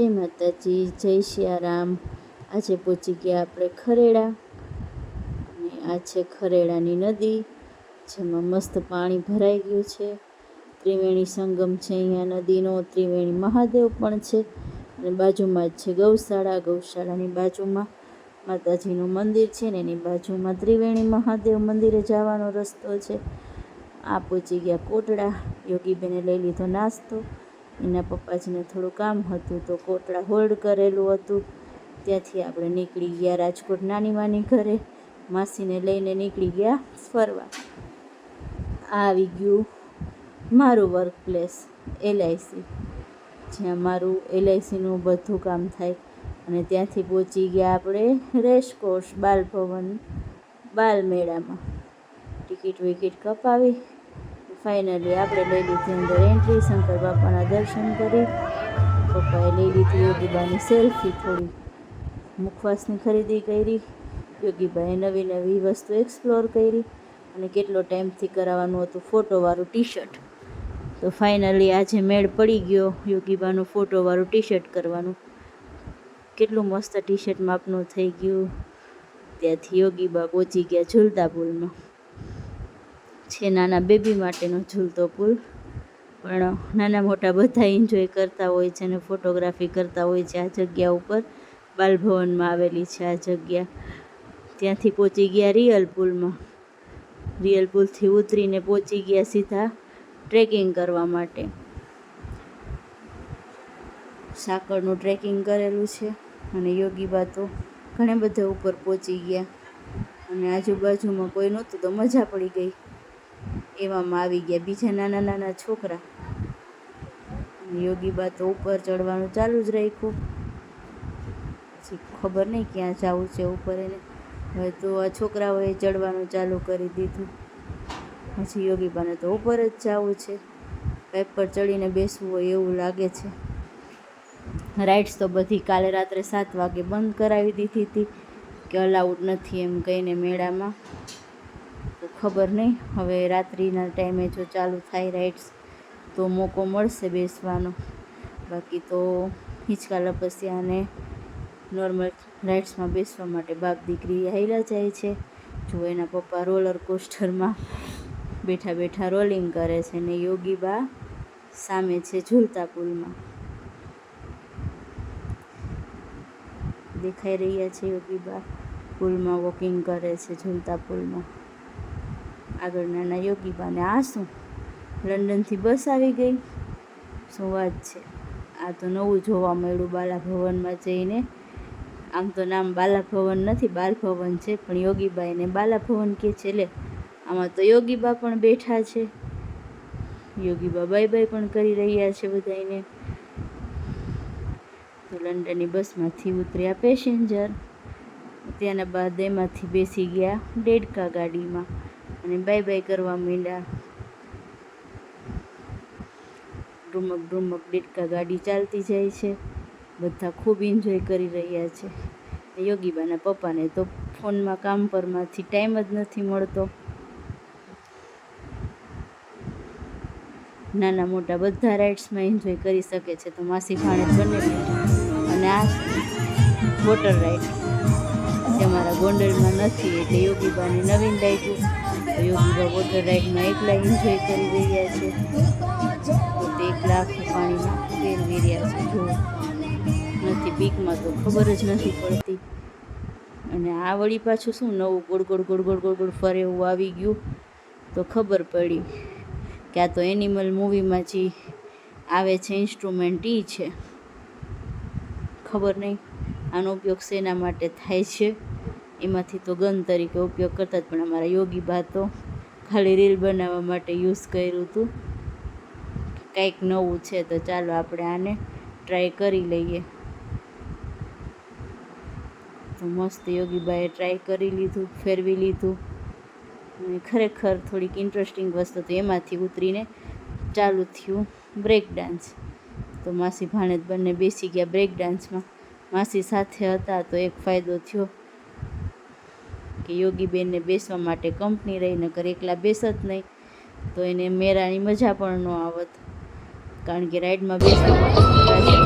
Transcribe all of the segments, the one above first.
જય માતાજી, જય સિયારામ આજે પહોંચી ગયા આપણે ખરેડા. અને આ છે ખરેડાની નદી, જેમાં મસ્ત પાણી ભરાઈ ગયું છે. ત્રિવેણી સંગમ છે અહીંયા નદીનો, ત્રિવેણી મહાદેવ પણ છે. અને બાજુમાં જ છે ગૌશાળા, ગૌશાળાની બાજુમાં માતાજીનું મંદિર છે ને એની બાજુમાં ત્રિવેણી મહાદેવ મંદિરે જવાનો રસ્તો છે. આ પહોંચી ગયા કોટડા. યોગીબેને લઈ લીધો નાસ્તો. એના પપ્પાજીને થોડું કામ હતું તો કોટડા હોલ્ડ કરેલું હતું. ત્યાંથી આપણે નીકળી ગયા રાજકોટ નાની માની ઘરે. માસીને લઈને નીકળી ગયા ફરવા. આવી ગયું મારું વર્ક પ્લેસ એલઆઈસી. જ્યાં મારું એલઆઈસીનું બધું કામ થાય. અને ત્યાંથી પહોંચી ગયા આપણે રેસકોર્સ બાલભવન, બાલમેળામાં. ટિકિટ વિકિટ કપાવી. ફાઇનલી આપણે લઈ લીધી અંદર એન્ટ્રી શંકર બાપાના દર્શન કરી. પપ્પાએ લઈ લીધી યોગીબાની સેલ્ફી થોડી મુખવાસની ખરીદી કરી. યોગીબાએ નવી નવી વસ્તુ એક્સપ્લોર કરી અને કેટલો ટાઈમથી કરાવવાનું હતું ફોટોવાળું ટી શર્ટ તો ફાઇનલી આજે મેળ પડી ગયો યોગીબાનું ફોટોવાળું ટી શર્ટ કરવાનું. કેટલું મસ્ત ટી શર્ટ માપનું થઈ ગયું. ત્યાંથી યોગીબા પહોંચી ગયા ઝૂલતા છે નાના બેબી માટેનો ઝૂલતો પુલ. પણ નાના મોટા બધા એન્જોય કરતા હોય છે અને ફોટોગ્રાફી કરતા હોય છે આ જગ્યા ઉપર. બાલભવનમાં આવેલી છે આ જગ્યા. ત્યાંથી પહોંચી ગયા રિયલ પુલમાં રિયલ પુલથી ઉતરીને પહોંચી ગયા સીધા ટ્રેકિંગ કરવા માટે. સાંકળનું ટ્રેકિંગ કરેલું છે અને યોગી બાતો ઘણા બધા ઉપર પહોંચી ગયા. અને આજુબાજુમાં કોઈ નહોતું તો મજા પડી ગઈ. એવામાં આવી ગયા. બીજા નાના નાના છોકરા. યોગી બા તો ઉપર ચડવાનું ચાલુ જ રાખ્યું. પછી ખબર નહીં ક્યાં જવું છે ઉપર એને. હવે તો આ છોકરાઓએ ચડવાનું ચાલુ કરી દીધું. પછી યોગી બાને તો ઉપર જ જવું છે. પાઇપ પર ચડીને બેસવું હોય એવું લાગે છે. રાઇડ્સ તો બધી કાલે રાત્રે સાત વાગે બંધ કરાવી દીધી હતી. કે અલાઉડ નથી એમ કહીને મેળામાં. ખબર નહીં. હવે રાત્રિના ટાઈમે જો ચાલુ થાય રાઇડ્સ તો મોકો મળશે બેસવાનો. બાકી તો હિંચકા, લપસ્યા અને નોર્મલ રાઇડ્સમાં બેસવા માટે બાપ દીકરી હાઈલા જાય છે. જો એના પપ્પા રોલર કોસ્ટરમાં બેઠા બેઠા રોલિંગ કરે છે ને યોગી બા સામે છે ઝૂલતા પુલમાં. દેખાઈ રહ્યા છે યોગી બા. પુલમાં વોકિંગ કરે છે ઝૂલતા પુલમાં. આગળ નાના યોગી બાને આ શું લંડનથી બસ આવી ગઈ. શું વાત છે. આ તો નવું જોવા મળ્યું બાલા ભવનમાં જઈને. આમ તો નામ બાલા ભવન નથી બાલ ભવન છે, પણ યોગીબાઈને બાલા ભવન કે છે લે. આમાં તો યોગીબા પણ બેઠા છે. યોગીબા બાય બાય પણ કરી રહ્યા છે બધાને તો લંડનની બસમાંથી ઉતર્યા પેસેન્જર. ત્યાંના બાદ એમાંથી બેસી ગયા ડેડકા ગાડીમાં. અને બાય બાય કરવા માંડ્યા. ડુમક ડુમક ડેડકા ગાડી ચાલતી જાય છે. બધા ખૂબ એન્જોય કરી રહ્યા છે. યોગીબાના પપ્પાને તો ફોનમાં કામ પરમાંથી ટાઈમ જ નથી મળતો. નાના મોટા બધા રાઇડ્સમાં એન્જોય કરી શકે છે. તો માસી ભાણે બંને અને આ વોટર રાઇડ જે અમારા ગોંડલમાં નથી, એટલે યોગીબાને નવીન લાગ્યું યોગીબા વોટર રાઇડમાં એકલા એન્જોય કરી રહ્યા છે. તો તે એકલા પાણીમાં ફેરવી રહ્યા છે. જો નથી પીકમાં તો ખબર જ નથી પડતી. અને આ વળી પાછું શું નવું ગોળ ગોળ ગોળ ગોળ ગોળ ગોળ ફરે એવું આવી ગયું. તો ખબર પડી કે આ તો એનિમલ મૂવીમાં જે આવે છે ઇન્સ્ટ્રુમેન્ટ એ છે. ખબર નહીં, આનો ઉપયોગ શેના માટે થાય છે? એમાંથી તો ગન તરીકે ઉપયોગ કરતા જ, પણ અમારા યોગી બા તો ખાલી રીલ બનાવવા માટે યુઝ કર્યું હતું કંઈક નવું છે તો ચાલો આપણે આને ટ્રાય કરી લઈએ. તો મસ્ત યોગીબાએ ટ્રાય કરી લીધું, ફેરવી લીધું. અને ખરેખર થોડીક ઇન્ટરેસ્ટિંગ વસ્તુ તો એમાંથી ઉતરીને ચાલુ થયું બ્રેક ડાન્સ. તો માસી ભાણેજ બંને બેસી ગયા બ્રેક ડાન્સમાં. માસી સાથે હતા તો એક ફાયદો થયો. કે યોગીબેનને બેસવા માટે કંપની રહી, નકર એકલા બેસત નહીં. તો એને મેરાની મજા પણ ન આવત. કારણ કે રાઈડમાં બેસવા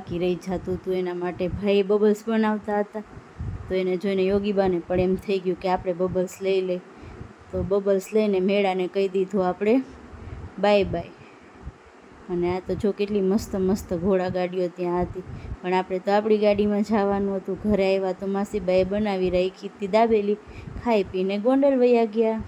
બાકી રહી જતું હતું. એના માટે ભાઈ બબલ્સ બનાવતા હતા. તો એને જોઈને યોગીબાને પણ એમ થઈ ગયું કે આપણે બબલ્સ લઈ લઈ તો બબલ્સ લઈને મેળાને કહી દીધું આપણે, બાય બાય. અને આ તો જો કેટલી મસ્ત મસ્ત ઘોડા ગાડીઓ ત્યાં હતી. પણ આપણે તો આપણી ગાડીમાં જવાનું હતું. ઘરે આવ્યા તો માસીબાઈએ બનાવી રાખી હતી દાબેલી. ખાઈ પીને ગોંડલ વયા ગયા.